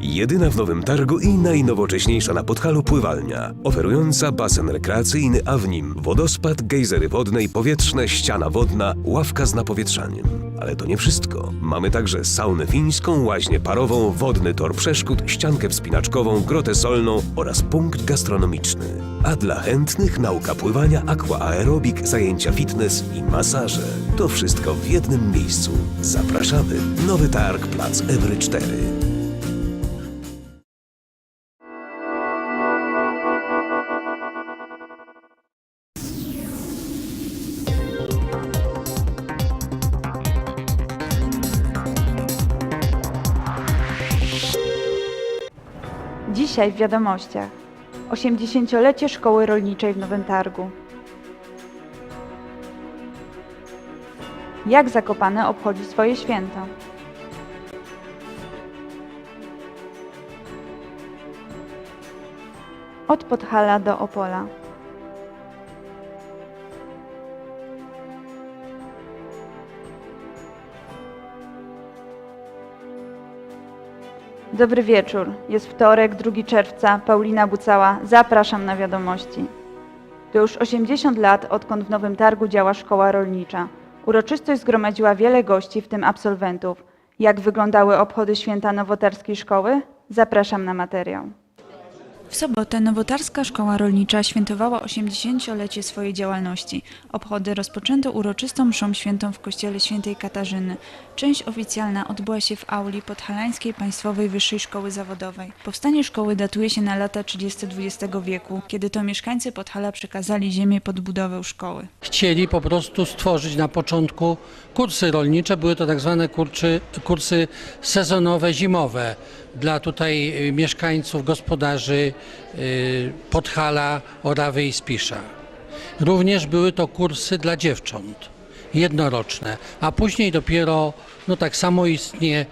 Jedyna w Nowym Targu i najnowocześniejsza na Podhalu pływalnia, oferująca basen rekreacyjny, a w nim wodospad, gejzery wodne i powietrzne, ściana wodna, ławka z napowietrzaniem. Ale to nie wszystko. Mamy także saunę fińską, łaźnię parową, wodny tor przeszkód, ściankę wspinaczkową, grotę solną oraz punkt gastronomiczny. A dla chętnych nauka pływania, aquaaerobik, zajęcia fitness i masaże. To wszystko w jednym miejscu. Zapraszamy. Nowy Targ, plac Ewry 4. Dzisiaj w wiadomościach 80-lecie Szkoły Rolniczej w Nowym Targu. Jak Zakopane obchodzi swoje święto? Od Podhala do Opola. Dobry wieczór. Jest wtorek, 2 czerwca. Paulina Bucała. Zapraszam na wiadomości. To już 80 lat, odkąd w Nowym Targu działa szkoła rolnicza. Uroczystość zgromadziła wiele gości, w tym absolwentów. Jak wyglądały obchody święta nowotarskiej szkoły? Zapraszam na materiał. W sobotę Nowotarska Szkoła Rolnicza świętowała 80-lecie swojej działalności. Obchody rozpoczęto uroczystą mszą świętą w kościele świętej Katarzyny. Część oficjalna odbyła się w auli Podhalańskiej Państwowej Wyższej Szkoły Zawodowej. Powstanie szkoły datuje się na lata 30 XX wieku, kiedy to mieszkańcy Podhala przekazali ziemię pod budowę szkoły. chcieli po prostu stworzyć na początku kursy rolnicze. Były to tak zwane kursy, kursy sezonowe, zimowe dla tutaj y, mieszkańców, gospodarzy y, Podhala, Orawy i Spisza. Również były to kursy dla dziewcząt, jednoroczne, a później dopiero no tak samoistnie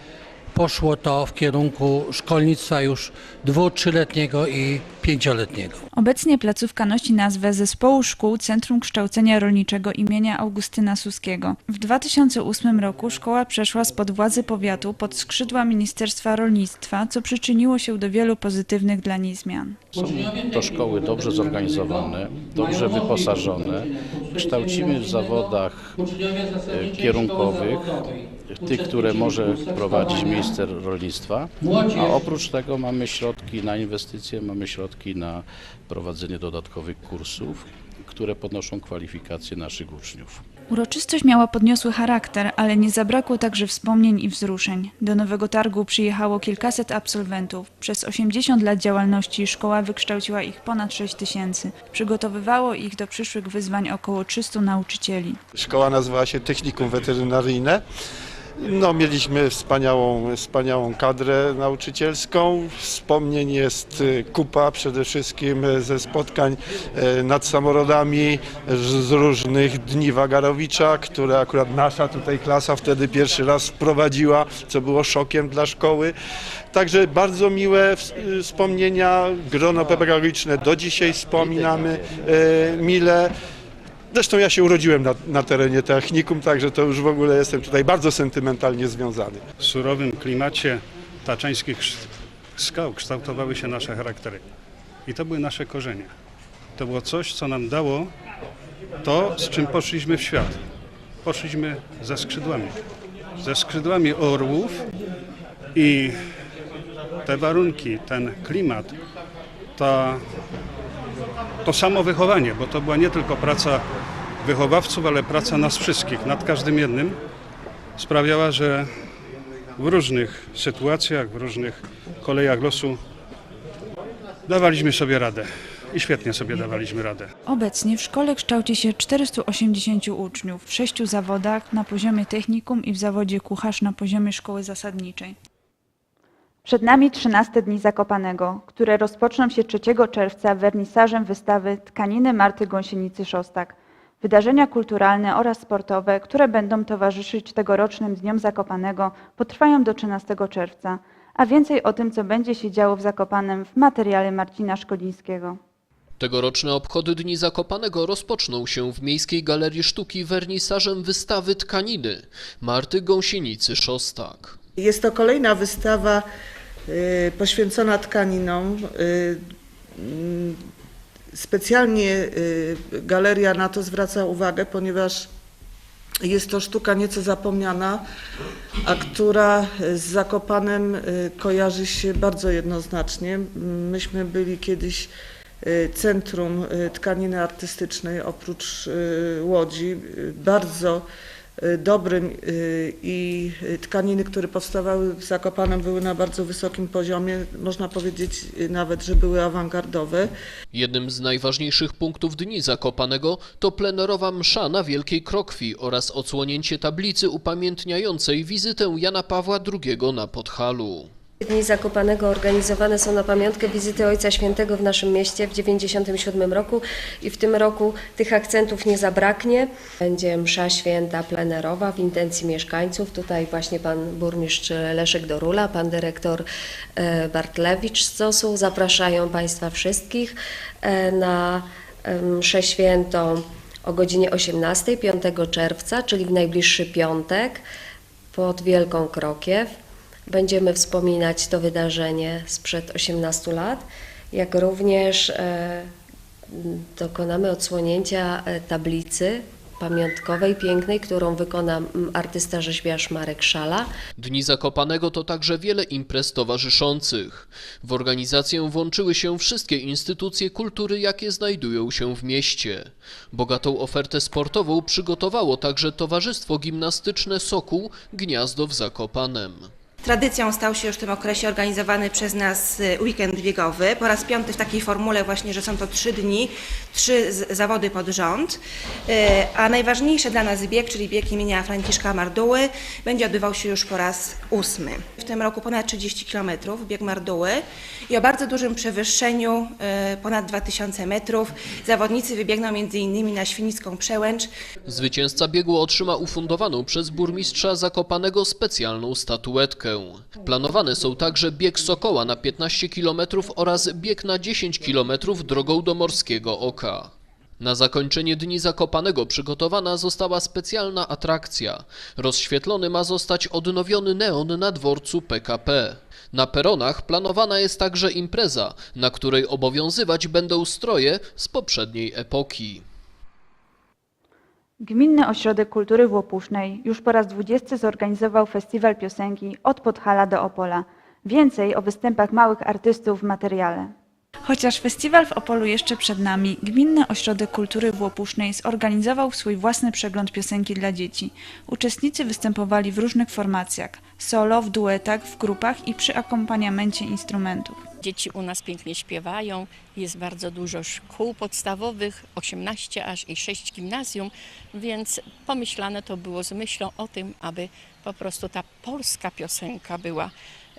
poszło to w kierunku szkolnictwa już dwu, trzyletniego i pięcioletniego. Obecnie placówka nosi nazwę Zespołu Szkół Centrum Kształcenia Rolniczego imienia Augustyna Suskiego. W 2008 roku szkoła przeszła spod władzy powiatu pod skrzydła Ministerstwa Rolnictwa, co przyczyniło się do wielu pozytywnych dla niej zmian. Są to szkoły dobrze zorganizowane, dobrze wyposażone. Kształcimy w zawodach e, kierunkowych, tych, które może prowadzić minister rolnictwa, a oprócz tego mamy środki na inwestycje, mamy środki na prowadzenie dodatkowych kursów, które podnoszą kwalifikacje naszych uczniów. Uroczystość miała podniosły charakter, ale nie zabrakło także wspomnień i wzruszeń. Do Nowego Targu przyjechało kilkaset absolwentów. Przez 80 lat działalności szkoła wykształciła ich ponad 6 tysięcy. Przygotowywało ich do przyszłych wyzwań około 300 nauczycieli. Szkoła nazywała się Technikum Weterynaryjne. No, mieliśmy wspaniałą, wspaniałą kadrę nauczycielską. Wspomnień jest y, kupa przede wszystkim y, ze spotkań y, nad samorodami z różnych dni Wagarowicza, które akurat nasza tutaj klasa wtedy pierwszy raz wprowadziła, co było szokiem dla szkoły. Także bardzo miłe wspomnienia, grono pedagogiczne do dzisiaj wspominamy mile. Zresztą ja się urodziłem na, na terenie technikum, także to już w ogóle jestem tutaj bardzo sentymentalnie związany. W surowym klimacie taczańskich skał kształtowały się nasze charaktery. I to były nasze korzenie. To było coś, co nam dało to, z czym poszliśmy w świat. Poszliśmy ze skrzydłami. Ze skrzydłami orłów i te warunki, ten klimat, ta, to samo wychowanie, bo to była nie tylko praca wychowawców, ale praca nas wszystkich, nad każdym jednym, sprawiała, że w różnych sytuacjach, w różnych kolejach losu dawaliśmy sobie radę i świetnie sobie dawaliśmy radę. Obecnie w szkole kształci się 480 uczniów w sześciu zawodach na poziomie technikum i w zawodzie kucharz na poziomie szkoły zasadniczej. Przed nami 13 dni Zakopanego, które rozpoczną się 3 czerwca wernisażem wystawy Tkaniny Marty Gąsienicy-Szostak. Wydarzenia kulturalne oraz sportowe, które będą towarzyszyć tegorocznym Dniom Zakopanego, potrwają do 13 czerwca. A więcej o tym, co będzie się działo w Zakopanem w materiale Marcina Szkolińskiego. Tegoroczne obchody Dni Zakopanego rozpoczną się w Miejskiej Galerii Sztuki wernisażem wystawy tkaniny Marty Gąsienicy-Szostak. Jest to kolejna wystawa y, poświęcona tkaninom. Specjalnie y, galeria na to zwraca uwagę, ponieważ jest to sztuka nieco zapomniana, a która z Zakopanem y, kojarzy się bardzo jednoznacznie. Myśmy byli kiedyś y, centrum tkaniny artystycznej oprócz Łodzi, bardzo dobrym y, i y, tkaniny, które powstawały w Zakopanem były na bardzo wysokim poziomie, można powiedzieć y, nawet, że były awangardowe. Jednym z najważniejszych punktów Dni Zakopanego to plenerowa msza na Wielkiej Krokwi oraz odsłonięcie tablicy upamiętniającej wizytę Jana Pawła II na Podhalu. Dni Zakopanego organizowane są na pamiątkę wizyty Ojca Świętego w naszym mieście w 1997 roku i w tym roku tych akcentów nie zabraknie. Będzie msza święta plenerowa w intencji mieszkańców. Tutaj właśnie pan burmistrz Leszek Dorula, pan dyrektor e, Bartlewicz z COS-u zapraszają Państwa wszystkich e, na e, mszę świętą o godzinie 18 5 czerwca, czyli w najbliższy piątek pod Wielką Krokiew. Będziemy wspominać to wydarzenie sprzed 18 lat, jak również e, dokonamy odsłonięcia e, tablicy pamiątkowej, pięknej, którą wykona artysta rzeźbiarz Marek Szala. Dni Zakopanego to także wiele imprez towarzyszących. W organizację włączyły się wszystkie instytucje kultury, jakie znajdują się w mieście. Bogatą ofertę sportową przygotowało także Towarzystwo Gimnastyczne Sokół Gniazdo w Zakopanem. Tradycją stał się już w tym okresie organizowany przez nas y, weekend biegowy. Po raz piąty w takiej formule właśnie, że są to trzy dni, trzy zawody pod rząd. Y, A najważniejszy dla nas bieg, czyli bieg imienia Franciszka Marduły, będzie odbywał się już po raz ósmy. Tym roku ponad 30 km bieg Marduły i o bardzo dużym przewyższeniu, y, ponad 2000 metrów. Zawodnicy wybiegną m.in. na Świnicką Przełęcz, Zwycięzca biegu otrzyma ufundowaną przez burmistrza Zakopanego specjalną statuetkę. Planowane są także bieg Sokoła na 15 km oraz bieg na 10 km drogą do Morskiego Oka. Na zakończenie Dni Zakopanego przygotowana została specjalna atrakcja. Rozświetlony ma zostać odnowiony neon na dworcu PKP. Na peronach planowana jest także impreza, na której obowiązywać będą stroje z poprzedniej epoki. Gminny Ośrodek Kultury w Łopusznej już po raz 20 zorganizował festiwal piosenki Od Podhala do Opola. Więcej o występach małych artystów w materiale. Chociaż festiwal w Opolu jeszcze przed nami, Gminny Ośrodek Kultury w Łopusznej zorganizował swój własny przegląd piosenki dla dzieci. Uczestnicy występowali w różnych formacjach solo, w duetach, w grupach i przy akompaniamencie instrumentów. Dzieci u nas pięknie śpiewają, jest bardzo dużo szkół podstawowych, 18 aż i 6 gimnazjum, więc pomyślane to było z myślą o tym, aby po prostu ta polska piosenka była,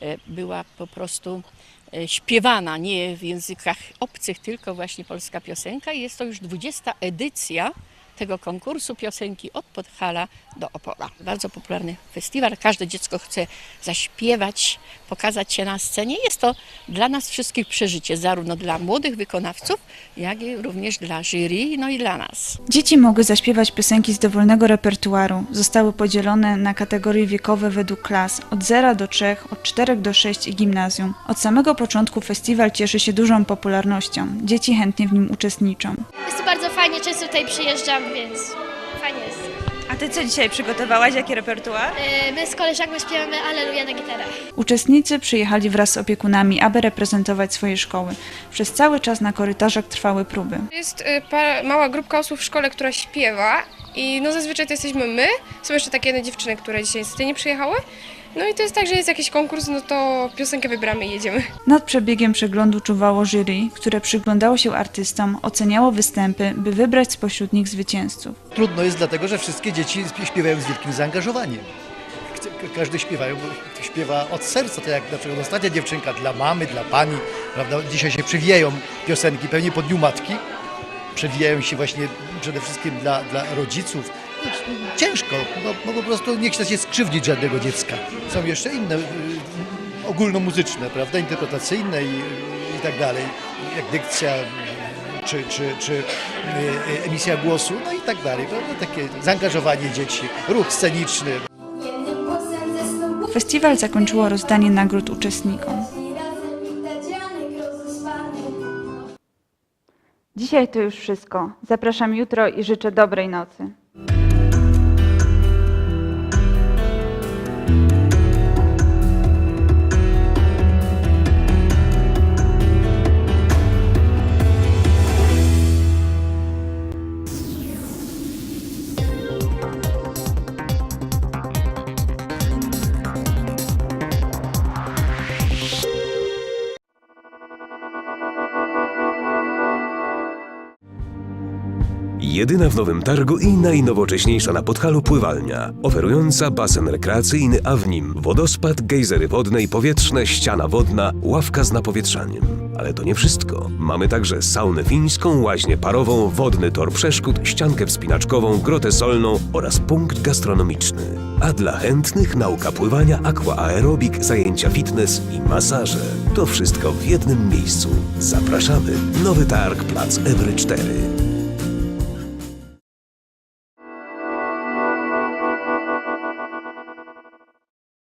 e, była po prostu śpiewana, nie w językach obcych, tylko właśnie polska piosenka. Jest to już 20 edycja tego konkursu piosenki od Podhala do Opola. Bardzo popularny festiwal, każde dziecko chce zaśpiewać, pokazać się na scenie. Jest to dla nas wszystkich przeżycie, zarówno dla młodych wykonawców, jak i również dla jury, no i dla nas. Dzieci mogły zaśpiewać piosenki z dowolnego repertuaru. Zostały podzielone na kategorie wiekowe według klas od 0 do 3, od 4 do 6 i gimnazjum. Od samego początku festiwal cieszy się dużą popularnością. Dzieci chętnie w nim uczestniczą. Jest to bardzo fajnie, często tutaj przyjeżdżam, więc fajnie jest. A ty co dzisiaj przygotowałaś? Jaki repertuar? E, My z koleżanką śpiewamy Aleluja na gitarę. Uczestnicy przyjechali wraz z opiekunami, aby reprezentować swoje szkoły. Przez cały czas na korytarzach trwały próby. Jest y, para, mała grupka osób w szkole, która śpiewa i no zazwyczaj to jesteśmy my. Są jeszcze takie jedne dziewczyny, które dzisiaj niestety nie przyjechały. No i to jest tak, że jest jakiś konkurs, no to piosenkę wybieramy i jedziemy. Nad przebiegiem przeglądu czuwało jury, które przyglądało się artystom, oceniało występy, by wybrać spośród nich zwycięzców. Trudno jest dlatego, że wszystkie dzieci śpiewają z wielkim zaangażowaniem. Każdy śpiewają, bo śpiewa od serca, tak jak na przykład ostatnia dziewczynka dla mamy, dla pani, prawda? Dzisiaj się przewijają piosenki, pewnie po Dniu Matki. Przewijają się właśnie przede wszystkim dla, dla rodziców. No, ciężko, bo, bo, po prostu nie chce się skrzywdzić żadnego dziecka. Są jeszcze inne, y, y, ogólnomuzyczne, prawda, interpretacyjne i, i tak dalej, jak dykcja czy, czy, czy y, emisja głosu, no i tak dalej, prawda, takie zaangażowanie dzieci, ruch sceniczny. Festiwal zakończyło rozdanie nagród uczestnikom. Dzisiaj to już wszystko. Zapraszam jutro i życzę dobrej nocy. Jedyna w Nowym Targu i najnowocześniejsza na Podhalu pływalnia, oferująca basen rekreacyjny, a w nim wodospad, gejzery wodne i powietrzne, ściana wodna, ławka z napowietrzaniem. Ale to nie wszystko. Mamy także saunę fińską, łaźnię parową, wodny tor przeszkód, ściankę wspinaczkową, grotę solną oraz punkt gastronomiczny. A dla chętnych nauka pływania, aquaaerobik, zajęcia fitness i masaże. To wszystko w jednym miejscu. Zapraszamy. Nowy Targ, plac Ewry 4.